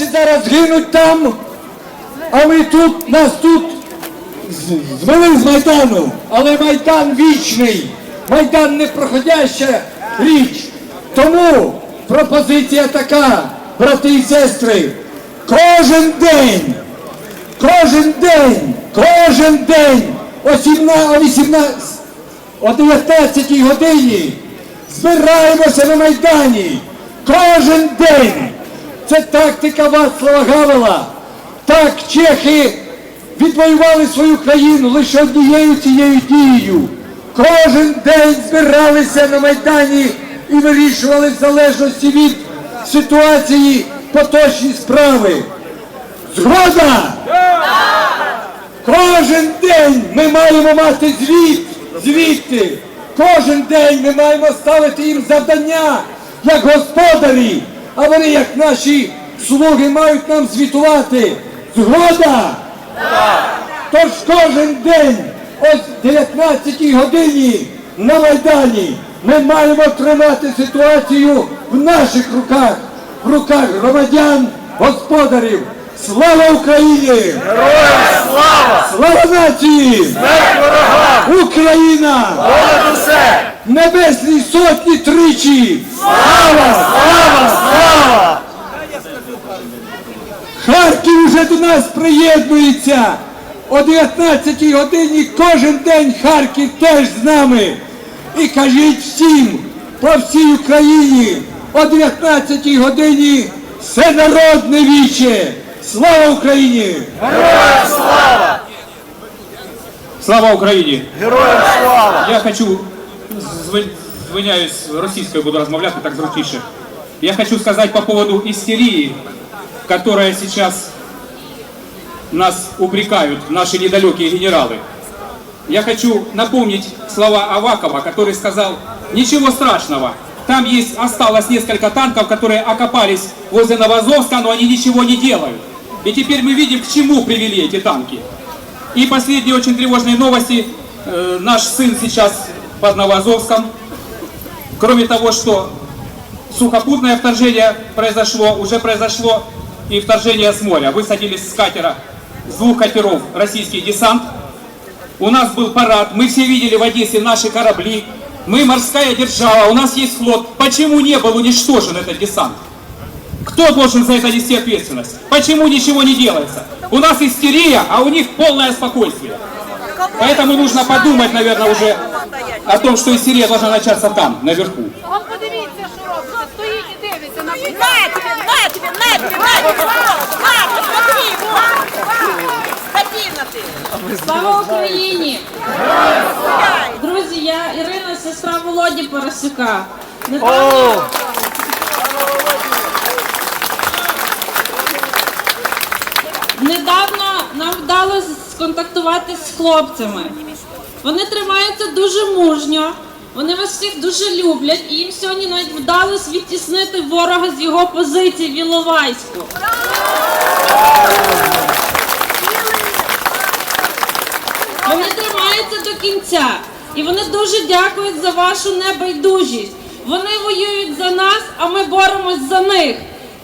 Чи зараз гинуть там, а ми тут, нас тут звели з Майдану, але Майдан вічний, Майдан непроходяща річ. Тому пропозиція така, брати і сестри, кожен день, кожен день, кожен день о 17, о 18, о 19 годині збираємося на Майдані. Кожен день. Це тактика Вацлава Гавела. Так чехи відвоювали свою країну лише однією цією дією. Кожен день збиралися на Майдані і вирішували в залежності від ситуації поточні справи. Згода! Кожен день ми маємо мати звіт звідти. Кожен день ми маємо ставити їм завдання як господарі, а вони, як наші слуги, мають нам звітувати. Згода! Тож кожен день о 19 годині на Майдані ми маємо тримати ситуацію в наших руках, в руках громадян, господарів. Слава Україні! Героям слава! Слава нації! Смерть ворогам! Україна! Понад усе! Небесні сотні тричі! Слава! Слава! Слава! Харків вже до нас приєднується! О 19 годині кожен день Харків теж з нами. І кажіть всім по всій Україні о 19 годині всенародне віче! Слава Україні! Героям слава! Слава Україні! Героям слава! Я хочу, зв- звиняюсь, російською буду розмовляти так зручніше. Я хочу сказать по поводу истерии, которая сейчас нас упрекают, наши недалекие генералы. Я хочу напомнить слова Авакова, который сказал, ничего страшного, там есть, осталось несколько танков, которые окопались возле Новозовска, но они ничего не делают. И теперь мы видим, к чему привели эти танки. И последние очень тревожные новости. Э, наш сын сейчас под Новоазовском. Кроме того, что сухопутное вторжение произошло, уже произошло и вторжение с моря. Высадились с катера, с двух катеров российский десант. У нас был парад, мы все видели в Одессе наши корабли. Мы морская держава, у нас есть флот. Почему не был уничтожен этот десант? Кто должен за это нести ответственность? Почему ничего не делается? У нас истерия, а у них полное спокойствие. Поэтому нужно подумать, наверное, уже о том, что истерия должна начаться там, наверху. Слава Україні! Друзі, я Ірина, сестра Володі Поросюка. Недавно, недавно нам вдалося сконтактувати з хлопцями. Вони тримаються дуже мужньо, вони вас всіх дуже люблять, і їм сьогодні навіть вдалося відтіснити ворога з його позиції в Іловайську. Вони тримаються до кінця. І вони дуже дякують за вашу небайдужість. Вони воюють за нас, а ми боремось за них.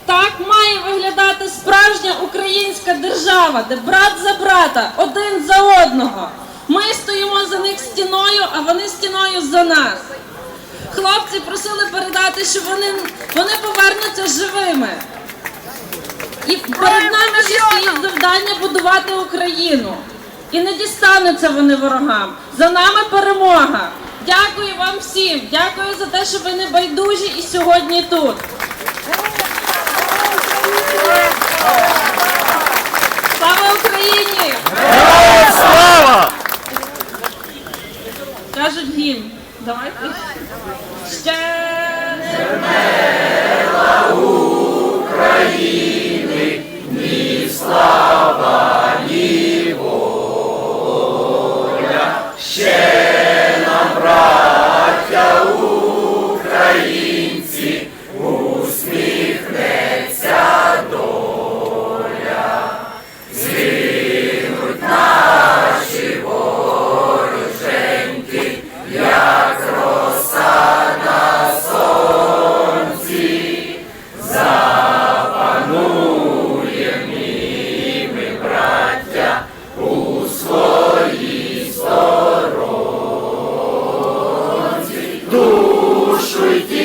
Так має виглядати справжня українська держава, де брат за брата, один за одного. Ми стоїмо за них стіною, а вони стіною за нас. Хлопці просили передати, що вони, вони повернуться живими. І перед нами ще стоїть завдання будувати Україну. І не дістануться вони ворогам. За нами перемога. Дякую вам всім. Дякую за те, що ви не байдужі і сьогодні тут. гімн. Давайте. Ще не вмерла Україна! Віншують